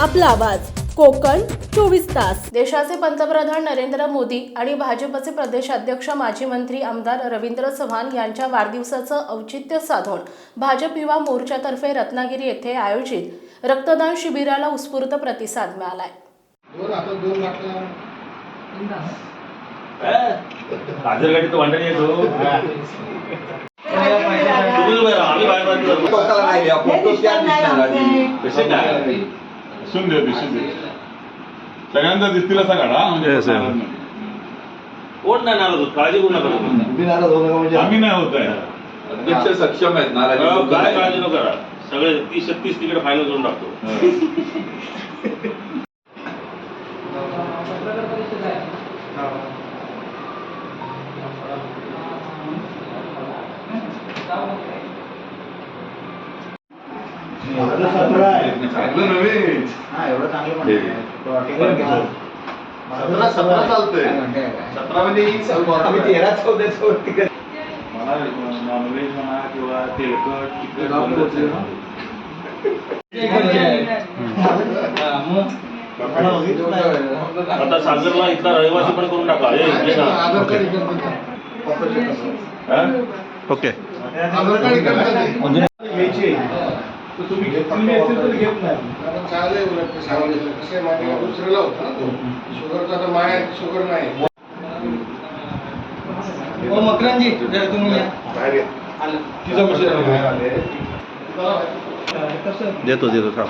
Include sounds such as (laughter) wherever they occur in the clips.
आपला आवाज. कोकण चोवीस तास. देशाचे पंतप्रधान नरेंद्र मोदी आणि भाजपचे प्रदेशाध्यक्ष माजी मंत्री आमदार रवींद्र चव्हाण यांच्या वाढदिवसाचं औचित्य साधून भाजप युवा मोर्चातर्फे रत्नागिरी येथे आयोजित रक्तदान शिबिराला उत्स्फूर्त प्रतिसाद मिळालाय. आम्ही सगळ्यांना दिसतील असा काढा म्हणजे. कोण नाही नाराज होत? काळजी करू नका तुम्ही. नाराज होऊ नका म्हणजे आम्ही नाही होत आहे. अध्यक्ष सक्षम आहेत नाराजी अहो, काय. काळजी नको करा. सगळे तीस छत्तीस तिकडे फायनल करून टाकतो. (laughs) (laughs) चांगलं नव्हे. सतरा सतरा चालतंय. सतरा म्हणजे मला नॉनव्हेज म्हणा किंवा तेलकट चिकन आता सागरला इथला रहिवासी पण करून टाका. हे, हे. ना. आधार कार्ड इकडे पण करा. ऑपरेशन करा. हा? आधार कार्ड इकडे करा. कारण चांगलं आहे उलट सांगितलं. कसं आहे? दुसऱ्याला होतं ना तो. शुगरचा तर माय शुगर नाही बाहेर ये. तिचा विषय नाही, बाहेर आले. देतो देतो थांब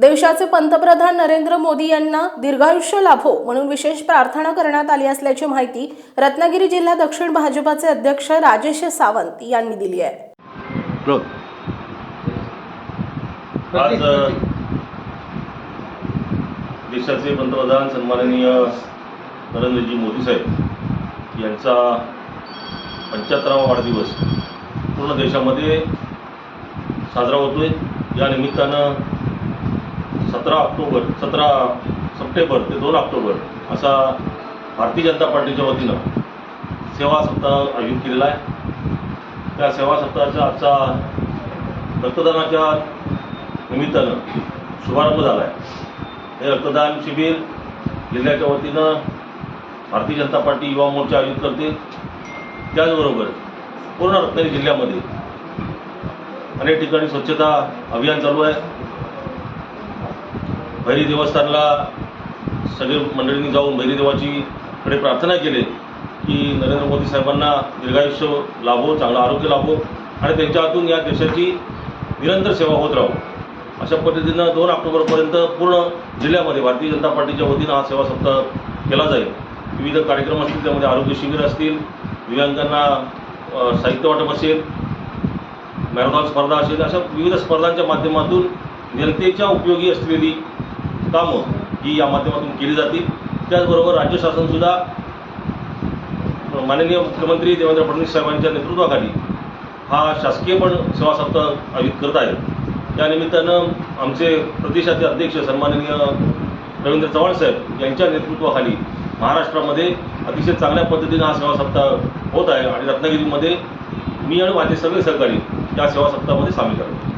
देशाचे पंतप्रधान नरेंद्र मोदी यांना दीर्घायुष्य लाभो म्हणून विशेष प्रार्थना करण्यात आली असल्याची माहिती रत्नागिरी जिल्हा दक्षिण भाजपाचे अध्यक्ष राजेश सावंत यांनी दिली आहे. आज देशाचे पंतप्रधान सन्माननीय नरेंद्रजी मोदी साहेब यांचा पंच्याहत्तरावा वाढदिवस पूर्ण देशामध्ये साजरा होतोय. या निमित्तानं सतरा ऑक्टोबर सतरा सप्टेंबर ते दोन ऑक्टोबर असा भारतीय जनता पार्टीच्या वतीनं सेवा सप्ताह आयोजित केलेला आहे. त्या सेवा सप्ताहाचा आजचा रक्तदानाच्या निमित्तानं शुभारंभ झाला आहे. हे रक्तदान शिबिर जिल्ह्याच्या वतीनं भारतीय जनता पार्टी युवा मोर्चा आयोजित करते. त्याचबरोबर पूर्ण रत्नागिरी जिल्ह्यामध्ये अनेक ठिकाणी स्वच्छता अभियान चालू आहे. भैरी देवस्थानला सगळे मंडळींनी जाऊन भैरी देवाचीकडे प्रार्थना केली की नरेंद्र मोदी साहेबांना दीर्घायुष्य लाभो चांगलं आरोग्य लाभो आणि त्यांच्या हातून या देशाची निरंतर सेवा होत राहो. अशा पद्धतीनं दोन ऑक्टोबरपर्यंत पूर्ण जिल्ह्यामध्ये भारतीय जनता पार्टीच्या वतीनं हा सेवा सप्ताह केला जाईल. विविध कार्यक्रम असतील त्यामध्ये आरोग्य शिबिर असतील दिव्यांगांना साहित्य वाटप असेल मॅरेथॉन स्पर्धा असेल अशा विविध स्पर्धांच्या माध्यमातून जनतेच्या उपयोगी असलेली कामं ही या माध्यमातून केली जातील. त्याचबरोबर राज्य शासनसुद्धा माननीय मुख्यमंत्री देवेंद्र फडणवीस साहेबांच्या नेतृत्वाखाली हा शासकीय पण सेवा सप्ताह आयोजित करत आहे त्यानिमित्तानं आमचे प्रदेशाचे अध्यक्ष सन्माननीय रवींद्र चव्हाण साहेब यांच्या नेतृत्वाखाली महाराष्ट्रामध्ये अतिशय चांगल्या पद्धतीनं हा सेवा सप्ताह होत आहे आणि रत्नागिरीमध्ये मी आणि माझे सगळे सहकारी त्या सेवा सप्ताहामध्ये सामील करतो